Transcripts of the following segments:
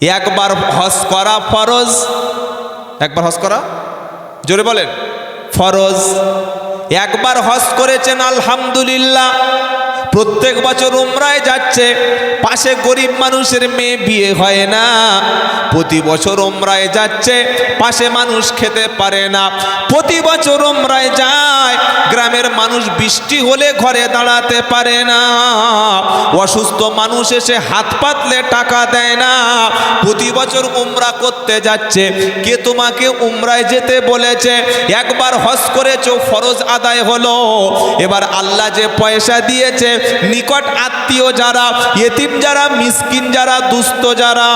একবার হজ করা ফরজ। একবার হজ করা? জোরে বলেন। ফরজ। একবার হজ করেছেন আলহামদুলিল্লাহ। প্রত্যেক বছর উমরায় যাচ্ছে। পাশে গরিব মানুষের মেয়ে বিয়ে হয় না। প্রতি বছর উমরায় যাচ্ছে, পাশে মানুষ খেতে পারে না। প্রতি বছর উমরায় যায়, গ্রামের মানুষ বৃষ্টি হলে ঘরে দাঁড়াতে পারে না। অসুস্থ মানুষ এসে হাত পাতলে টাকা দেয় না। প্রতি বছর উমরা করতে যাচ্ছে, কে তোমাকে উমরায় যেতে বলেছে? একবার হজ করেছ, ফরজ আদায় হলো। এবার আল্লাহ যে পয়সা দিয়েছে নিকট আত্মীয় যারা, এতিম যারা, মিসকিন যারা, দুস্থ যারা,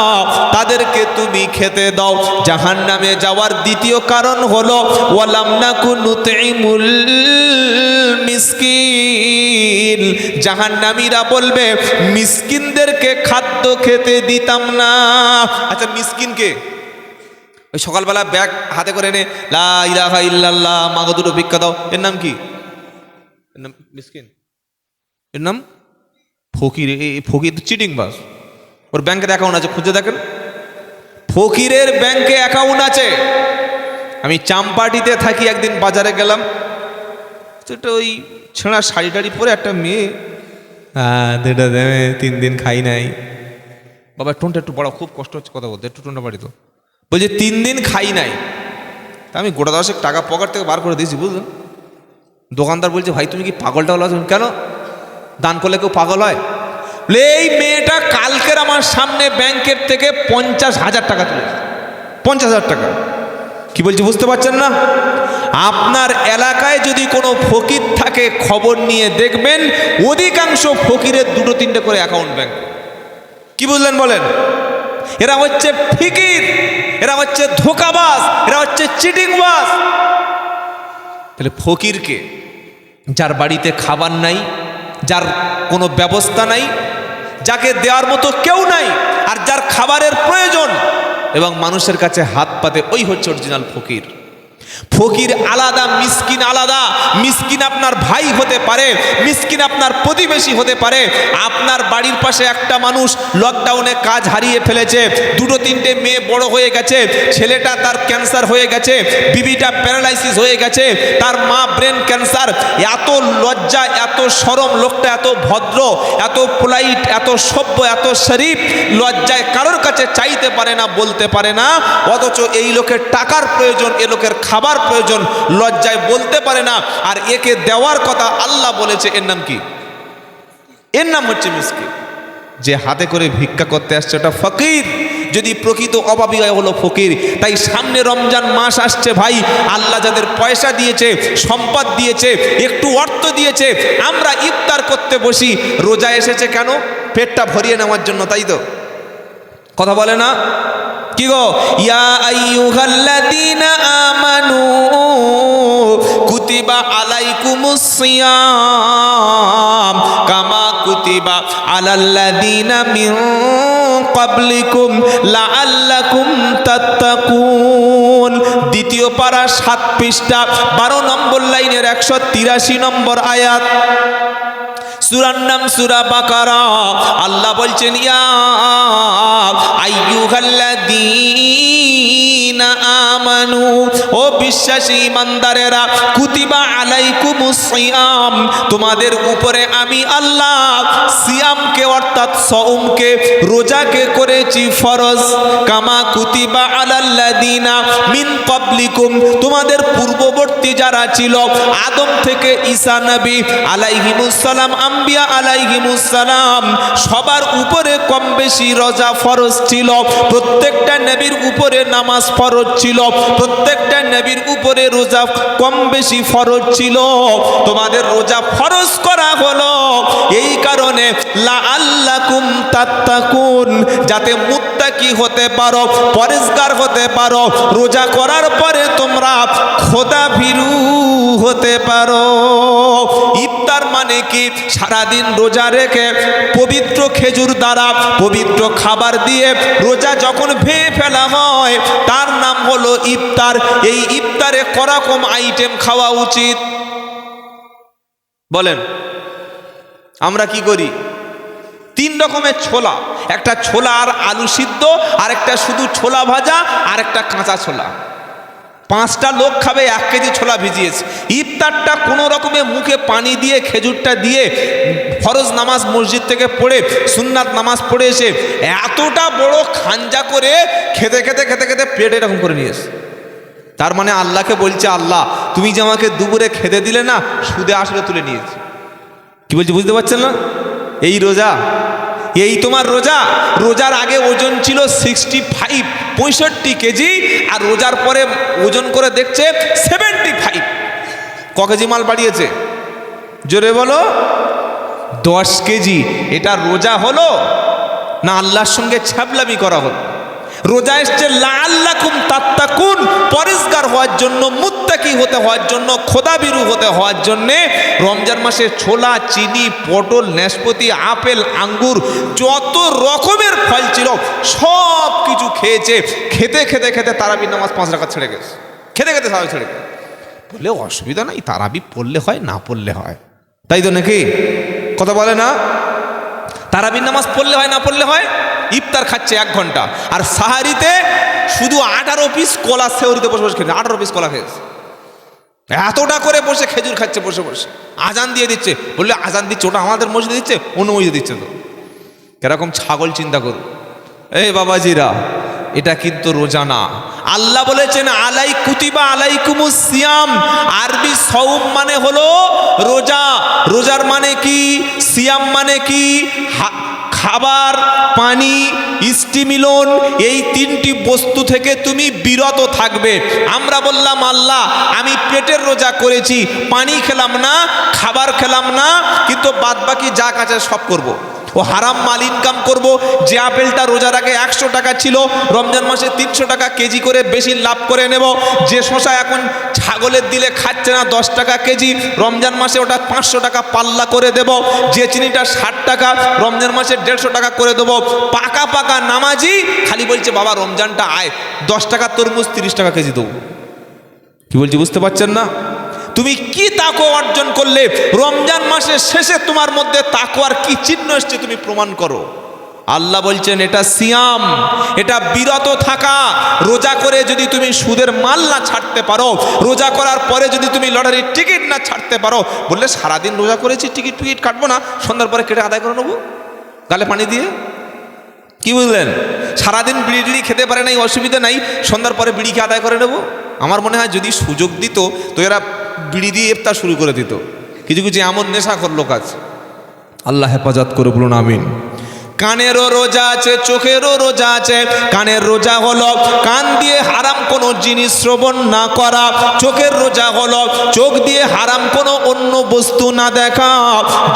তাদেরকে তুমি খেতে দাও। জাহান নামে যাওয়ার দ্বিতীয় কারণ হলো, ওয়ালাম নাকুনুতিমুল মিসকিন। জাহান্নামীরা বলবে, মিসকিনদেরকে খাদ্য খেতে দিতাম না। আচ্ছা মিসকিনকে? ওই সকালবেলা ব্যাগ হাতে করে এনে, লা ইলাহা ইল্লাল্লাহ, মাগো দুটো ভিক্ষা দাও। এর নাম কি? এর নাম মিসকিন? এর নাম? ফকির এই ফকির চিটিং বাস। ওর ব্যাংকের অ্যাকাউন্ট আছে, খুঁজে দেখেন। ফকিরের ব্যাংকে অ্যাকাউন্ট আছে। আমি চাম্পাটিতে থাকি, একদিন বাজারে গেলাম। একটা ওই ছেঁড়া শাড়ি টাড়ি পরে একটা মেয়ে হ্যাঁ তিন দিন খাই নাই। বাবা টোনটা একটু বড় খুব কষ্ট হচ্ছে কথা বলতে, একটু টোনটা বাড়ি তো বলছে, তিন দিন খাই নাই। তা আমি গোটা দশেক টাকা পকেট থেকে বার করে দিয়েছি, বুঝলেন? দোকানদার বলছে, ভাই, তুমি কি পাগল টাগল কেন? দান করলে কেউ পাগল হয়? এই মেয়েটা কালকের আমার সামনে ব্যাংকের থেকে পঞ্চাশ হাজার টাকা তুলেছে। পঞ্চাশ হাজার টাকা। কি বলছি বুঝতে পারছেন না? আপনার এলাকায় যদি কোনো ফকির থাকে, খবর নিয়ে দেখবেন, অধিকাংশ ফকিরের দুটো তিনটে করে অ্যাকাউন্ট ব্যাংক। কি বুঝলেন বলেন? এরা হচ্ছে ফিকির, এরা হচ্ছে ধোকাবাস এরা হচ্ছে চিটিংবাজ। তাহলে ফকিরকে, যার বাড়িতে খাবার নাই যার কোনো ব্যবস্থা নাই, যাকে দেওয়ার মতো কেউ নাই, আর যার খাবারের প্রয়োজন। এবং মানুষের কাছে হাত পাতে ওই হচ্ছে অরিজিনাল ফকির। ফকির আলাদা, মিসকিন আলাদা। মিসকিন আপনার ভাই হতে পারে, মিসকিন আপনার প্রতিবেশী হতে পারে। আপনার বাড়ির পাশে একটা মানুষ লকডাউনে কাজ হারিয়ে ফেলেছে, দুটো, তিনটে মেয়ে বড় হয়ে গেছে, ছেলেটা তার ক্যান্সার হয়ে গেছে, বিবিটা প্যারালাইসিস হয়ে গেছে, তার মা ব্রেন ক্যান্সার এত লজ্জা, এত সরম লোকটা, এত ভদ্র, এত পোলাইট এত সভ্য, এত শরীফ। লজ্জায় কারোর কাছে চাইতে পারে না, বলতে পারে না। অথচ এই লোকের টাকার প্রয়োজন, এ লোকের খাবার প্রয়োজন, লজ্জায় বলতে পারে না। আর একে দেওয়ার কথা আল্লাহ বলেছে, এর নাম কি? এর নাম হচ্ছে মিসকিন। যে হাতে করে ভিক্ষা করতে আসছে, ওটা ফকির। যদি প্রকৃত অভাবী হলো ফকির। তাই সামনে রমজান মাস আসছে ভাই। আল্লাহ যাদের পয়সা দিয়েছে, সম্পদ দিয়েছে, একটু অর্থ দিয়েছে, আমরা ইফতার করতে বসি। রোজা এসেছে কেন? পেটটা ভরিয়ে নেওয়ার জন্য, তাই তো? কথা বলে না? কি গো? ইয়া আইয়ুহাল্লাযীনা আমানু কুতিবা আলাইকুমুস সিয়াম কামা কুতিবা আলাল্লাযীনা মিন ক্বাবলিকুম লাআল্লাকুম তাত্তাকুন। দ্বিতীয় পারা সাত পৃষ্ঠা, বারো নম্বর লাইনের একশো তিরাশি নম্বর আয়াত। সুরার নাম সুরা বাকারা। আল্লাহ বলছেন ইয়া আইয়ুহাল্লাযীনা আমানু, ও বিশ্বাসী ইমানদারেরা, কুতিবা আলাইকুমুস সিয়াম, তোমাদের উপরে আমি আল্লাহ সিয়ামকে অর্থাৎ সওমকে, রোজাকে করেছি ফরজ। কামা কুতিবা আলাল্লাযীনা মিন ক্বাবলিকুম, তোমাদের পূর্ববর্তী যারা ছিল, আদম থেকে ঈসা নবী আলাইহিমুস সালাম, আম্বিয়া আলাইহিমুসালাম সবার উপরে কম বেশি রোজা ফরজ ছিল। প্রত্যেকটা নবীর উপরে নামাজ ফরজ ছিল। প্রত্যেকটা নবীর উপরে রোজা কম বেশি ফরজ ছিল। তোমাদের রোজা ফরজ করা হলো। এই কারণে লা আল্লাকুম তাত্তাকুন, যাতে মুত্তাকি হতে পারো? পরিষ্কার হতে পারো। রোজা করার পরে তোমরা খোদা ভীরু হতে পারো। ইফতার মানে কি? সারাদিন রোজা রেখে পবিত্র খেজুর দ্বারা পবিত্র খাবার দিয়ে রোজা যখন ভেঙে ফেলা হয়, তার নাম হলো ইফতার। এই ইফতারে করকম আইটেম খাওয়া উচিত। বলেন, আমরা কি করি? তিন রকমের ছোলা। একটা ছোলা আর আলু সিদ্ধ আর একটা শুধু ছোলা ভাজা আর একটা কাঁচা ছোলা। পাঁচটা লোক খাবে, এক কেজি ছোলা ভিজিয়েছে। ইফতারটা কোনো রকমে মুখে পানি দিয়ে, খেজুরটা দিয়ে, ফরজ নামাজ মসজিদ থেকে পড়ে, সুন্নাত নামাজ পড়ে এসে এতটা বড় খাঞ্জা করে খেতে খেতে খেতে খেতে পেট এরকম করে নিয়েছে। তার মানে আল্লাহকে বলছে, আল্লাহ, তুমি যে আমাকে দুপুরে খেতে দিলে না, সুদে আসলে তুলে নিয়েছি। কি বলছি, বুঝতে পারছেন না? এই রোজা? এই তোমার রোজা? রোজার আগে ওজন ছিল সিক্সটি ফাইভ পঁয়ষট্টি কেজি, আর রোজার পরে ওজন করে দেখছে সেভেন্টি ফাইভ ক কেজি মাল বাড়িয়েছে? জোরে বলো। দশ কেজি। এটা রোজা হলো না আল্লাহর সঙ্গে ছ্যাবলামি করা হলো? রোজা এসছে লাল্লাকুম তাত্তাকুন। পরিষ্কার হওয়ার জন্য, মুত্তাকি হতে হওয়ার জন্য, খোদাবিরু হতে হওয়ার জন্যে রমজান মাসে ছোলা, চিনি, পটল নাশপাতি আপেল, আঙ্গুর, যত রকমের ফল ছিল, সব কিছু খেয়েছে। খেতে খেতে খেতে তারাবি নামাজ পাঁচ টাকা ছেড়ে গেছে। খেতে খেতে সারা ছেড়ে গেছে। বলে অসুবিধা নাই, তারাবি পড়লে হয়, না পড়লে হয়। তাই তো নাকি? কথা বলে না? তারাবির নামাজ পড়লে হয়, না পড়লে হয়? ইফতার খাচ্ছে এক ঘণ্টা। আর সাহারিতে শুধু আঠারো পিস কলা সেউরিতে বসে বসে খেয়েছে, আঠারো পিস কলা খেয়েছে। এতটা করে বসে খেজুর খাচ্ছে বসে বসে। আজান দিয়ে দিচ্ছে। বললে, আজান দিচ্ছে, ওটা আমাদের মসজিদে দিচ্ছে, অন্য মসজিদে দিচ্ছে তো। এরকম ছাগল চিন্তা করুন। এই বাবাজিরা, এটা কিন্তু রোজা না। আল্লাহ বলেছেন, আলাই কুতিবা আলাইকুমুস সিয়াম। আরবি সৌম মানে হলো রোজা। রোজার মানে কি? সিয়াম মানে কি? খাবার, পানি স্টিমিলন এই তিনটি বস্তু থেকে তুমি বিরত থাকবে। আমরা বললাম, আল্লাহ, আমি পেটের রোজা করেছি, পানি খেলাম না, খাবার খেলাম না, কিন্তু বাদবাকি যা কাছে সব করব। ও হারাম মাল ইনকাম করব, যে আপেলটা রোজার আগে একশো টাকা ছিল, রমজান মাসে তিনশো টাকা কেজি করে বেশি লাভ করে নেব। যে শশা এখন ছাগলের দিলে খাচ্ছে না দশ টাকা কেজি, রমজান মাসে ওটা পাঁচশো টাকা পাল্লা করে দেব। যে চিনিটা ষাট টাকা, রমজান মাসে দেড়শো টাকা করে দেবো। পাকা পাকা নামাজি, খালি বলছে, বাবা, রমজানটা আয়। দশ টাকা তরমুজ, তিরিশ টাকা কেজি দেবো। কি বলছি, বুঝতে পারছেন না? তুমি কি তাকো অর্জন করলে, রমজান মাসের শেষে তোমার মধ্যে তাকোয়ার কি চিহ্ন এসছে তুমি প্রমাণ করো? আল্লাহ বলছেন, এটা সিয়াম, এটা বিরত থাকা। রোজা করে যদি তুমি সুদের মাল না ছাড়তে পারো, রোজা করার পরে যদি তুমি লটারির টিকিট না ছাড়তে পারো, বললে সারাদিন রোজা করেছি, টিকিট টিকিট কাটবো না, সন্ধ্যার পরে কেটে আদায় করে নেব? গালে পানি দিয়ে? কি বুঝলেন? সারাদিন বিড়ি টিড়ি খেতে পারে নাই, অসুবিধা নাই, সন্ধ্যার পরে বিড়িকে আদায় করে নেব? আমার মনে হয় যদি সুযোগ দিত, তো এরা বিড়ি দিয়ে এফতার শুরু করে দিত। কিছু কিছু এমন নেশা করল কাজ আল্লাহ হেফাজত করে বলুন, আমিন। কানেরও রোজা আছে, চোখেরও রোজা আছে। কানের রোজা হলো কান দিয়ে হারাম কোনো জিনিস শ্রবণ না করা। চোখের রোজা হলো চোখ দিয়ে হারাম কোনো অন্য বস্তু না দেখা।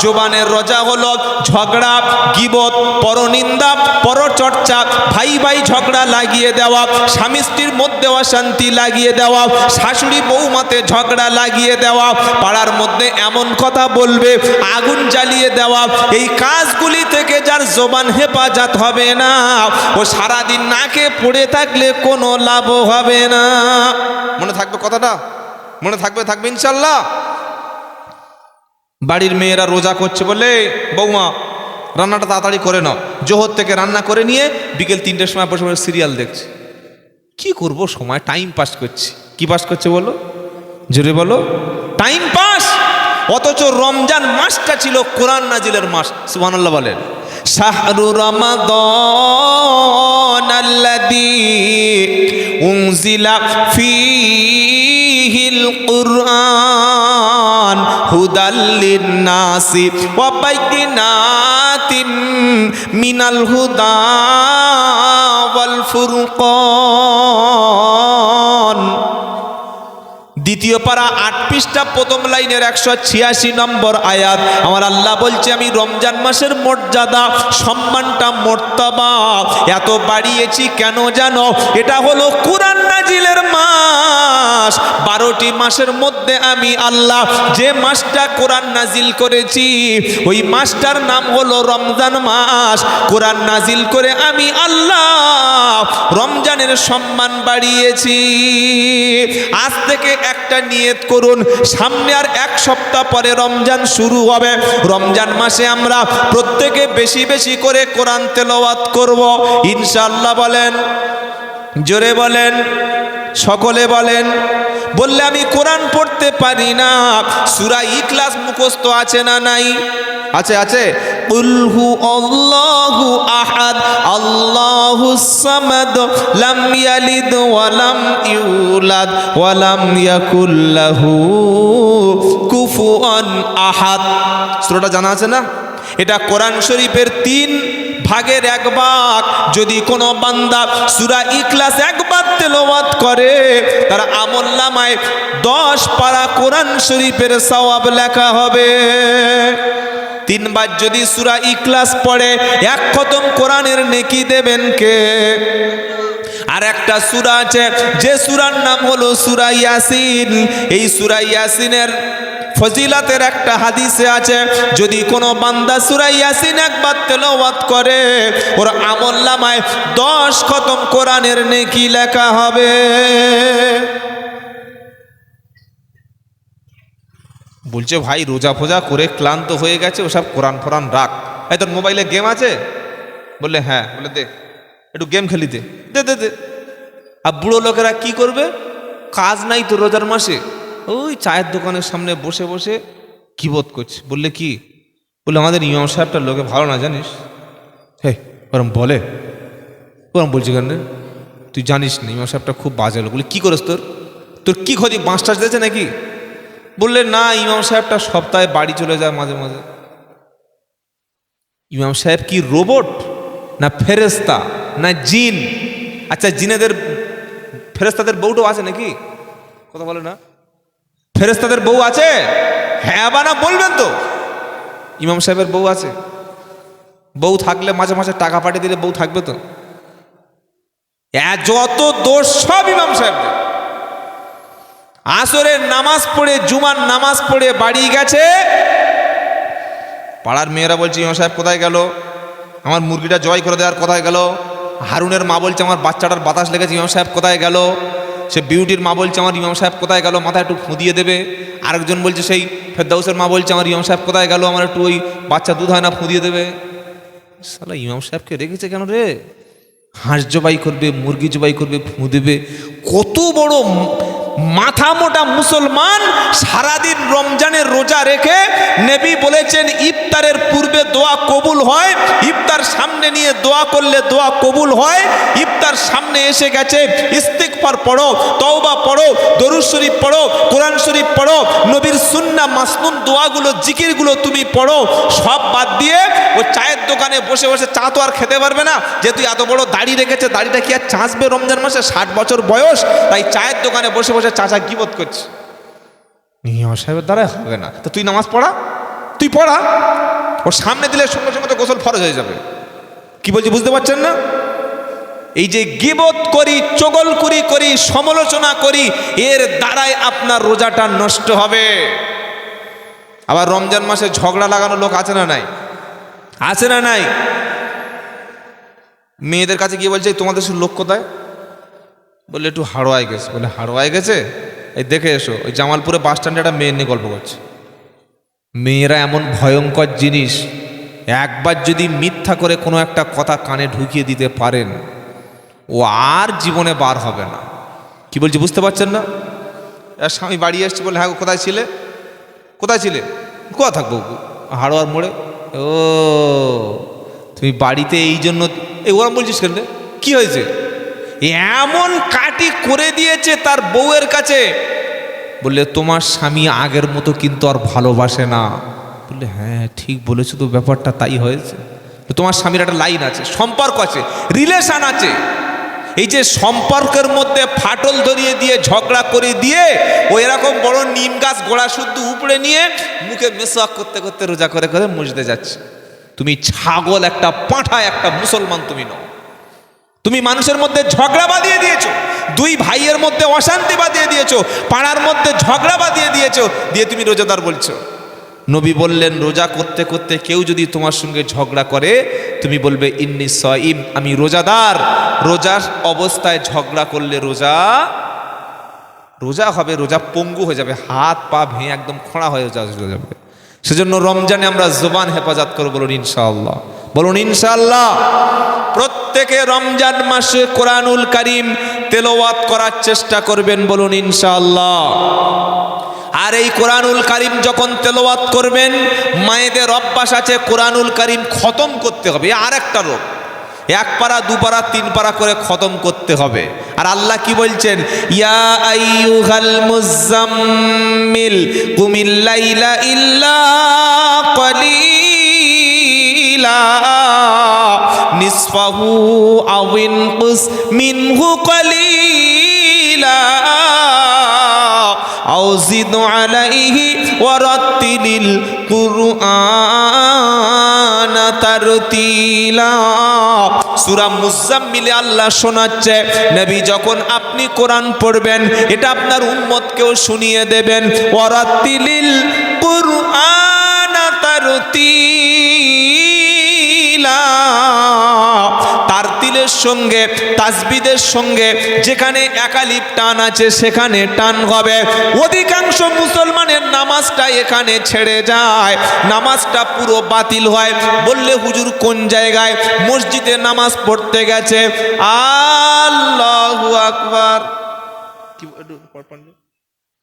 জোবানের রোজা হলো ঝগড়া, গিবত, পরনিন্দা, পরচর্চা, ভাই ভাই ঝগড়া লাগিয়ে দেওয়া, স্বামী স্ত্রীর মধ্যে অশান্তি লাগিয়ে দেওয়া, শাশুড়ি বৌমাতে ঝগড়া লাগিয়ে দেওয়া, পাড়ার মধ্যে এমন কথা বলবে, আগুন জ্বালিয়ে দেওয়া। এই কাজগুলি থেকে যার জবান হেফাজত হবে না। ও সারাদিন নাকে পড়ে থাকলে কোনো লাভ হবে না। মনে থাকবে কথাটা? মনে থাকবে থাকবে ইনশাল্লাহ। বাড়ির মেয়েরা রোজা করছে বলে, বৌমা, রান্নাটা তাড়াতাড়ি করে নাও। জোহর থেকে রান্না করে নিয়ে বিকেল তিনটের সময় বসে বসে সিরিয়াল দেখছে। কি করব সময়? টাইম পাস করছি। কি পাস করছে বলো? জোরে বলো। Time pass! অথচ রমজান মাসটা ছিল কোরআন নাজিলের মাস, সুবহানাল্লাহ বলেন। শাহরু রমাদান আল্লাযী উনজিলা ফীহিল কুরআন হুদাল লিন-নাসি ওয়া বাইয়িনাতিন মিনাল হুদা ওয়াল ফুরকান। পারা আট পৃষ্ঠা প্রথম লাইনের একশো ছিয়াশি নম্বর আয়াত। আমার আল্লাহ বলছে, আমি রমজান মাসের মর্যাদা, সম্মানটা মর্তবা। এত বাড়িয়েছি কেন জানো? এটা হলো কোরআন নাজিলের মাস। বারোটি মাসের মধ্যে আমি আল্লাহ যে মাসটা কোরআন নাজিল করেছি, ওই মাসটার নাম হলো রমজান মাস। কোরআন নাজিল করে আমি আল্লাহ রমজানের সম্মান বাড়িয়েছি। আজ থেকে একটা নিয়ত করুন। সামনে আর এক সপ্তাহ পরে রমজান শুরু হবে। রমজান মাসে আমরা প্রত্যেকে বেশি বেশি করে কোরআন তেলাওয়াত করব। ইনশাআল্লাহ বলেন, জোরে বলেন, সকলে বলেন, বললে আমি কোরআন পড়তে পারি না। সুরা ইখলাস মুখস্থ আছে না নাই? আছে আছে। উলহু আল্লাহু আহাদ আল্লাহু সামাদ লাম ইয়ালিদ ওয়া লাম ইউলাদ ওয়া লাম ইয়াকুল লাহু কুফুয়ান আহাদ সূরাটা জানা আছে না? এটা কোরআন শরীফের তিন ভাগের এক ভাগ। যদি কোনো বান্দা সুরা ইখলাস একবার তেলাওয়াত করে, তার আমল নামায় দশ পারা কোরআন শরীফের সওয়াব লেখা হবে। তিনবার যদি সুরা ইখলাস পড়ে, এক খতম কোরআনের নেকি দেবেন কে? আর একটা সুরা আছে, যে সুরার নাম হলো সুরা ইয়াসিন। এই সুরা ইয়াসিনের ফজিলাতের একটা হাদিসে আছে, যদি কোনো বান্দা সুরা ইয়াসিন একবার তেলাওয়াত করে, ওর আমল নামায় দশ খতম কোরআনের নেকি লেখা হবে। বলছে, ভাই, রোজা ফোজা করে ক্লান্ত হয়ে গেছে, ওসব কোরআন ফোরান রাখ। এই তোর মোবাইলে গেম আছে? বললে হ্যাঁ। বলে দে একটু গেম খেলি দে। দে দে দে। আর বুড়ো লোকেরা কি করবে? কাজ নাই তো রোজার মাসে। ওই চায়ের দোকানের সামনে বসে বসে কিবোধ করছে? বললে, কি? বললে, আমাদের ইমাম সাহেবটা লোকে ভালো না, জানিস? হে, ওরম বলে? ওরম বলছি কেন? তুই জানিস না, ইমাম সাহেবটা খুব বাজে লোক। বলে, কী করিস তোর? তোর কী ক্ষতি, বাঁশ টাস দিয়েছে নাকি? বললে না, ইমাম সাহেবটা সপ্তাহে বাড়ি চলে যায় মাঝে মাঝে। ইমাম সাহেব কি রোবট? না ফেরেস্তা না জিন? আচ্ছা জিনেদের ফেরেস্তাদের বউটাও আছে নাকি? কথা বলে না। ফেরেস্তাদের বউ আছে? হ্যাঁ বা না, বলবেন তো। ইমাম সাহেবের বউ আছে। বউ থাকলে মাঝে মাঝে টাকা পাঠিয়ে দিলে বউ থাকবে তো। যত দোষ সব ইমাম সাহেবদের। আসরের নামাজ পড়ে, জুমার নামাজ পড়ে বাড়ি গেছে। পাড়ার মেয়েরা বলছে, ইমাম সাহেব, কোথায় গেল? আমার মুরগিটা জয় করে দেওয়ার কোথায় গেল? হারুনের মা বলছে, আমার বাচ্চাটার বাতাস লেগেছে, ইমাম সাহেব, কোথায় গেল? সে বিউটির মা বলছে, আমার ইমাম সাহেব, কোথায় গেল? মাথায় একটু ফুদিয়ে দেবে। আরেকজন বলছে, সেই ফেরদাউসের মা বলছে, আমার ইমাম সাহেব, কোথায় গেল? আমার একটু ওই বাচ্চা দুধ হয় না ফুদিয়ে দেবে। সালা ইমাম সাহেবকে রেখেছে কেন রে? হাঁস জবাই করবে, মুরগি জবাই করবে, ফু দেবে। কত বড় মাথা মোটা মুসলমান সারাদিন রমজানের রোজা রেখে নেবি বলেছেন, ইফতারের পূর্বে দোয়া কবুল হয়, ইফতার সামনে নিয়ে দোয়া করলে দোয়া কবুল হয়, ইফতার সামনে এসে গেছে ইস্তিকফার পড়ো, তওবা পড়ো, দরুদ শরীফ পড়ো, কোরআন শরীফ পড়ো, নবীর সুন্না মাসনুন দোয়াগুলো, জিকিরগুলো তুমি পড়ো, সব বাদ দিয়ে ও চায়ের দোকানে বসে বসে চা তো আর খেতে পারবে না। যেহেতু এত বড় দাড়ি রেখেছে, দাড়িটা কি আর চাঁচবে রমজান মাসে? ষাট বছর বয়স, তাই চায়ের দোকানে বসে বসে চাচা গিবত করছে। ইমাম সাহেবের দ্বারা হবে না। তো তুই নামাজ পড়া? তুই পড়া? ওর সামনে দিলে সঙ্গে সঙ্গে তো গোসল ফরজ হয়ে যাবে। কি বলছি বুঝতে পারছেন না? এই যে গিবত করি চগলকুরি করি করি সমালোচনা করি এর দ্বারাই আপনার রোজাটা নষ্ট হবে। আবার রমজান মাসে ঝগড়া লাগানো লোক আছে না নাই? আছে না নাই? মেয়েদের কাছে গিয়ে বলছে তোমাদের সে লোক কোথায়? বললে, একটু হাড়োয়ায় গেছে। বলে, হাড়োয়ায় গেছে? এই দেখে এসো, ওই জামালপুরে বাস স্ট্যান্ডে একটা মেয়ে নিয়ে গল্প করছে। মেয়েরা এমন ভয়ঙ্কর জিনিস, একবার যদি মিথ্যা করে কোনো একটা কথা কানে ঢুকিয়ে দিতে পারেন, ও আর জীবনে বার হবে না। কি বলছি, বুঝতে পারছেন না? স্বামী বাড়ি এসছে বলে হ্যাঁ কোথায় ছিলে? কোথায় ছিলে? কোথা থাকব হাড়োয়ার মোড়ে? ও, তুমি বাড়িতে এই জন্য, এই ওরা বলছিস কেন? কি হয়েছে? এমন কাটি করে দিয়েছে তার বউয়ের কাছে। বললে, তোমার স্বামী আগের মতো কিন্তু আর ভালোবাসে না। বললে হ্যাঁ ঠিক বলেছ তো, ব্যাপারটা তাই হয়েছে। তোমার স্বামীর একটা লাইন আছে, সম্পর্ক আছে, রিলেশন আছে। এই যে সম্পর্কের মধ্যে ফাটল ধরিয়ে দিয়ে, ঝগড়া করে দিয়ে, ও এরকম বড় নিম গাছ গোড়া শুদ্ধ উপড়ে নিয়ে, মুখে মেসওয়াক করতে করতে রোজা করে করে মুজতে যাচ্ছে। তুমি ছাগল একটা পাঁঠা একটা মুসলমান তুমি নও। তুমি মানুষের মধ্যে ঝগড়া বাঁধিয়ে দিয়েছ। দুই ভাইয়ের মধ্যে অশান্তি বাঁধিয়ে দিয়েছ। পাড়ার মধ্যে ঝগড়া বাঁধিয়ে দিয়েছ। দিয়ে তুমি রোজাদার বলছো। নবী বললেন, রোজা করতে করতে কেউ যদি তোমার সঙ্গে ঝগড়া করে, তুমি বলবে, ইন্নি সইম আমি রোজাদার। রোজার অবস্থায় ঝগড়া করলে রোজা রোজা হবে, রোজা পঙ্গু হয়ে যাবে। হাত, পা ভেঙে একদম খোঁড়া হয়ে যাবে। সেজন্য রমজানে আমরা জোবান হেফাজত করব বলুন ইনশাআল্লাহ। বলুন ইনশাল্লাহ প্রত্যেকে রমজান মাসে কোরআনুল করিম তেলোয়াত করার চেষ্টা করবেন বলুন ইনশাল্লাহ আর এই কোরআনুল করিম যখন তেলোয়াত করবেন, মায়েদের অভ্যাস আছে কোরআনুল করিম খতম করতে হবে। আর একটা রোগ। এক পারা দু পারা তিন পারা করে খতম করতে হবে। আর আল্লাহ কি বলছেন? ইয়া আইয়ুহাল মুজাম্মিল কুমিল্লাইলা ইল্লা কলি نصفه أو انقص منه قليلا أو زد عليه ورتل القرآن ترتيلا সূরা মুজাম্মিলে আল্লাহ শোনাচ্ছে নবী যখন আপনি কোরআন পড়বেন এটা আপনার উম্মতকেও শুনিয়ে দেবেন ওয়ারাতিলিল কুরআন তার তিলের সঙ্গে তাসবিদের সঙ্গে যেখানে একালিপ টান আছে সেখানে টান হবে অধিকাংশ মুসলমানের নামাজটা এখানে ছেড়ে যায়। নামাজটা পুরো বাতিল হয়। বললে হুজুর কোন জায়গায় মসজিদে নামাজ পড়তে গেছে? আল্লাহু আকবার। কি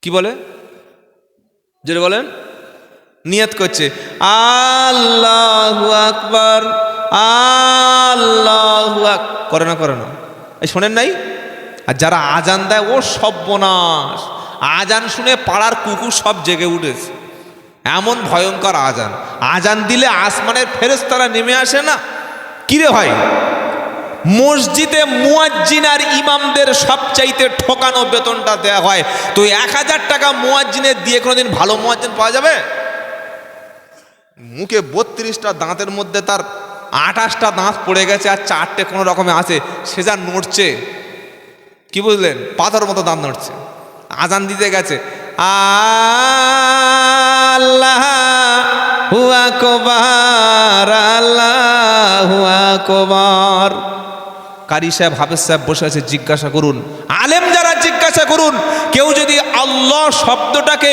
কি বলে? যেটা বলেন। নিয়ত করছে। আল্লাহু আকবার। আল্লাহু করে না করে না। এই শোনেন নাই? আর যারা আজান দেয়, ও সর্বনাশ। আজান শুনে পাড়ার কুকুর সব জেগে উঠেছে। এমন ভয়ঙ্কর আজান। আজান দিলে আসমানের ফেরেশতারা নেমে আসে না? কিরে ভাই? মসজিদে মুয়াজ্জিন আর ইমামদের সবচাইতে ঠকানো বেতনটা দেওয়া হয়। তো এক হাজার টাকা মুয়াজ্জিনের দিয়ে কোনোদিন ভালো মুয়াজ্জিন পাওয়া যাবে? মুখে বত্রিশটা দাঁতের মধ্যে তার আঠাশটা দাঁত পড়ে গেছে আর চারটে কোনো রকমে আছে, সে যা নড়ছে। কি বুঝলেন? পাথর মতো দাঁত নড়ছে। আজান দিতে গেছে। আল্লাহ হুয়া আল্লাহ হুয়া কারি সাহেব, হাফেজ সাহেব বসে আছে, জিজ্ঞাসা করুন, আলেম যারা জিজ্ঞাসা করুন, কেউ যদি আল্লাহ শব্দটাকে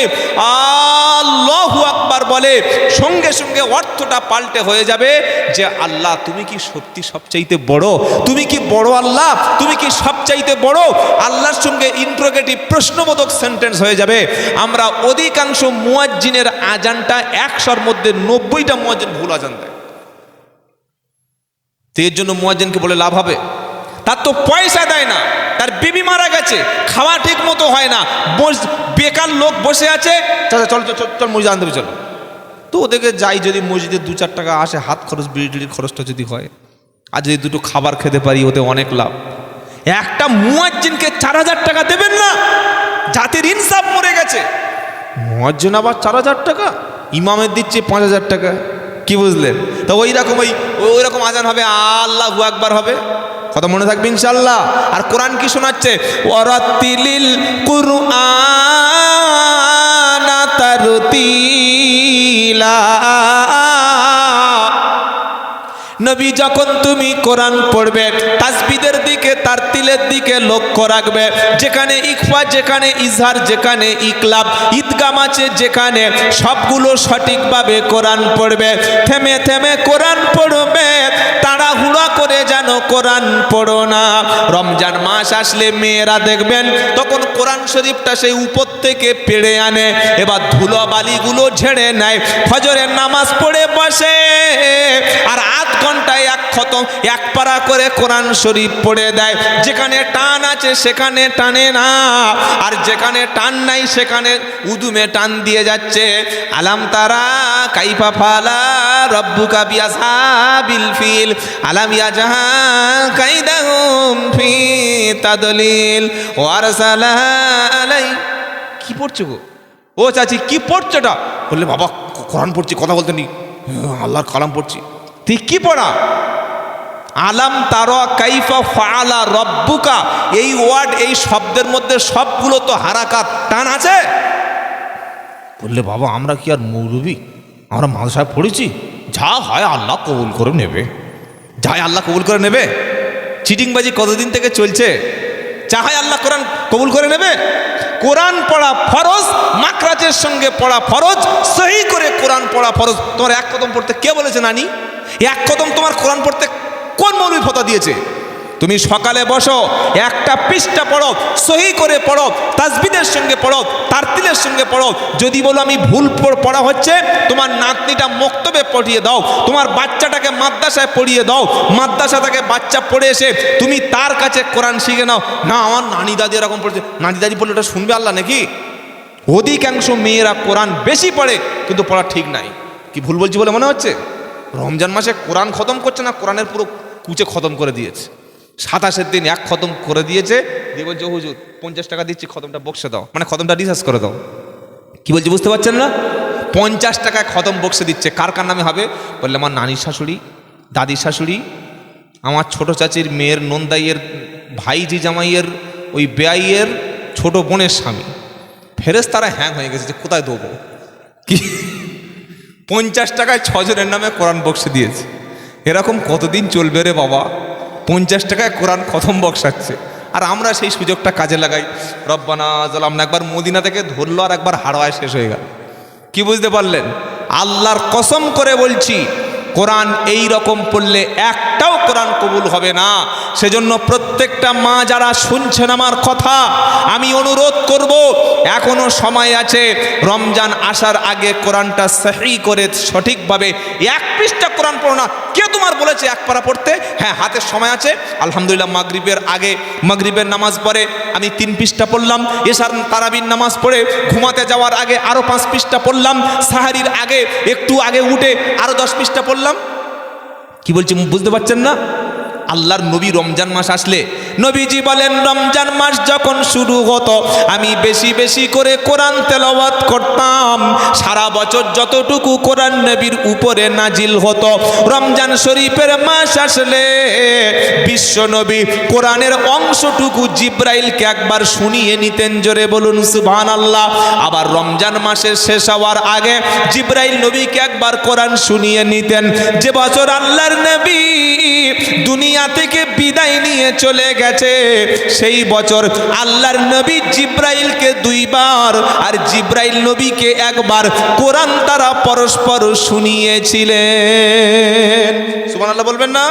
আল্লাহ আকবার বলে, সঙ্গে সঙ্গে অর্থটা পাল্টে হয়ে যাবে যে আল্লাহ, তুমি কি সত্যি সবচাইতে বড়? তুমি কি বড় আল্লাহ? তুমি কি সবচাইতে বড়? আল্লাহর সঙ্গে ইন্ট্রোগেটিভ প্রশ্নবোধক সেন্টেন্স হয়ে যাবে। আমরা অধিকাংশ মুয়াজ্জিনের আজানটা একশোর মধ্যে নব্বইটা মুয়াজ্জিন ভুল আজান দেয়। তো এর জন্য মুয়াজ্জিনকে বলে লাভ হবে? তার তো পয়সা দেয় না। তার বিবি মারা গেছে, খাওয়া ঠিক মতো হয় না। বেকার লোক বসে আছে। চল চল চল মসজিদ আনতে চলো। তো ওদেরকে যাই, যদি মসজিদে দু চার টাকা আসে, হাত খরচ, বিড়ি টিড়ির খরচটা যদি হয়। আর যদি দুটো খাবার খেতে পারি, ওতে অনেক লাভ। একটা মুয়াজ্জিনকে চার হাজার টাকা দেবেন না? জাতির ইনসাফ মরে গেছে। মুয়াজ্জিন আবার চার হাজার টাকা? ইমামের দিচ্ছে পাঁচ হাজার টাকা। কি বুঝলেন? তো ওই রকম ওই ওই রকম আজান হবে, আল্লাহ একবার হবে। কথা মনে থাকবে ইনশাল্লাহ আর কোরআন কি শোনাচ্ছে? নবী যখন তুমি কোরআন পড়বে, তাসবিদের দিকে তার তিলের দিকে লক্ষ্য রাখবে। যেখানে ইকফা, যেখানে ইজহার, যেখানে ইকলাব ঈদগাম আছে যেখানে সবগুলো সঠিকভাবে কোরআন পড়বে। থেমে থেমে কোরআন পড়বে, তাড়াহুড়া করে যেন কোরআন পড়ো না? রমজান মাস আসলে মেয়েরা দেখবেন, তখন কোরআন শরীফটা সেই উপর থেকে পেড়ে আনে, এবার ধুলো বালিগুলো ঝেড়ে নেয়, ফজরের নামাজ পড়ে বসে, আর আধ ঘন্টায় এক খতম, এক পারা করে কোরআন শরীফ পড়ে দেয়। যেখানে টান আছে সেখানে টানে না, আর যেখানে টান নাই সেখানে উদুমে টান দিয়ে যাচ্ছে। আলাম তারা, কাইফা ফালা, রব্বুকা বিয়াসাবিল ফিল, আলাম ইয়াজাহা কাইদাহুম ফি তাদলিল ওয়ারসালা আলাই। কি পড়ছো গো? ও চাচি, কি পড়ছোটা বললে, বাবা কোরআন পড়ছি, কথা বলতে নি আল্লাহর কালাম পড়ছি। তুই কি পড়া? আলাম তারা কাইফা ফালা রব্বুকা। এই ওয়ার্ড, এই শব্দের মধ্যে সবগুলো তো হারাকাত টান আছে। বললে, বাবা, আমরা কি আর মৌলবি? আমরা মাদ্রাসায় পড়েছি? যা হয় আল্লাহ কবুল করে নেবে। যাই আল্লাহ কবুল করে নেবে, চিটিংবাজি কতদিন থেকে চলছে? চাহাই আল্লাহ কোরআন কবুল করে নেবে, কোরআন পড়া ফরজ মাকরাজের সঙ্গে পড়া ফরজ, সহি করে কোরআন পড়া ফরজ। তোমার এক কদম পড়তে কে বলেছে নানি? এক কদম তোমার কোরআন পড়তে কোন মৌলবী ফতা দিয়েছে? তুমি সকালে বসো, একটা পৃষ্ঠা পড়ো, সহি করে পড়ো তাসবিদের সঙ্গে পড়ো, তারতিলের সঙ্গে পড়ো। যদি বলো আমি ভুল পড়- হচ্ছে, তোমার নাতনিটা মক্তবে পড়িয়ে দাও, তোমার বাচ্চাটাকে মাদ্রাসায় পড়িয়ে দাও, মাদ্রাসা থেকে বাচ্চা পড়ে এসে তুমি তার কাছে কোরআন শিখে নাও। না, আমার নানি দাদি এরকম পড়ছে। নানি দাদি পড়লে ওটা শুনবে আল্লাহ নাকি? অধিকাংশ মেয়েরা কোরআন বেশি পড়ে, কিন্তু পড়া ঠিক নাই। কি ভুল বলছি বলে মনে হচ্ছে? রমজান মাসে কোরআন খতম করছে না? কোরআনের পুরো কুচে খতম করে দিয়েছে। সাতাশের দিন এক খতম করে দিয়েছে। দিয়ে বলছে, হুজুর, পঞ্চাশ টাকা দিচ্ছি, খতমটা বক্সে দাও। মানে খতমটা রিসার্চ করে দাও। কি বলছি, বুঝতে পারছেন না? পঞ্চাশ টাকায় খতম বক্সে দিচ্ছে। কার কার নামে হবে? বললে, আমার নানির শাশুড়ি, দাদির শাশুড়ি, আমার ছোট চাচির মেয়ের, নন্দাইয়ের ভাইজি জামাইয়ের, ওই বেআইয়ের ছোট বোনের স্বামী। ফেরেস তারা হ্যাং হয়ে গেছে যে, কোথায় দেবো? কি? পঞ্চাশ টাকায় ছজনের নামে কোরআন বক্সে দিয়েছে। এরকম কতদিন চলবে রে বাবা? পঞ্চাশ টাকায় কোরআন খতম বক্সাচ্ছে আর আমরা সেই সুযোগটা কাজে লাগাই। রব্বানা জালাম না, একবার মদিনা থেকে ধরলো আর একবার হাড়োয়ায় শেষ হয়ে গেল। কি বুঝতে পারলেন? আল্লাহর কসম করে বলছি, কোরআন এই রকম পড়লে একটাও কোরআন কবুল হবে না। সেজন্য প্রত্যেকটা মা যারা শুনছেন আমার কথা, আমি অনুরোধ করব, এখনও সময় আছে, রমজান আসার আগে কোরআনটা সহি করে সঠিকভাবে এক পৃষ্ঠা কোরআন পড়ো না। কে তোমার বলেছে এক পারা পড়তে? হ্যাঁ হাতের সময় আছে। আলহামদুলিল্লাহ, মাগরিবের আগে, মাগরিবের নামাজ পড়ে, আমি তিন পৃষ্ঠা পড়লাম। এসার তারাবির নামাজ পড়ে, ঘুমাতে যাওয়ার আগে আরও পাঁচ পৃষ্ঠা পড়লাম। সাহারির আগে, একটু আগে উঠে আরও দশ পৃষ্ঠা পড়লাম। কি বলছি বুঝতে পারছেন না? আল্লাহর নবী রমজান মাস আসলে, নবীজি বলেন, রমজান মাস যখন শুরু হতো, আমি বেশি বেশি করে কোরআন তেলাওয়াত করতাম। সারা বছর যতটুকু কোরআন নবীর উপরে নাজিল হতো, রমজান শরীফের মাস আসলে, বিশ্ব নবী কোরআনের অংশটুকু জিব্রাইলকে একবার শুনিয়ে নিতেন, জোরে বলুন সুবহান আল্লাহ আবার রমজান মাসের শেষ হওয়ার আগে জিব্রাইল নবীকে একবার কোরআন শুনিয়ে নিতেন। যে বছর আল্লাহর নবী দুনিয়া থেকে বিদায় নিয়ে চলে গেছে। সেই বছর আল্লাহর নবী জিব্রাইলকে দুইবার আর জিব্রাইল নবীকে একবার কোরআন তারা পরস্পর শুনিয়েছিলেন। সুবহানাল্লাহ বলবেন না?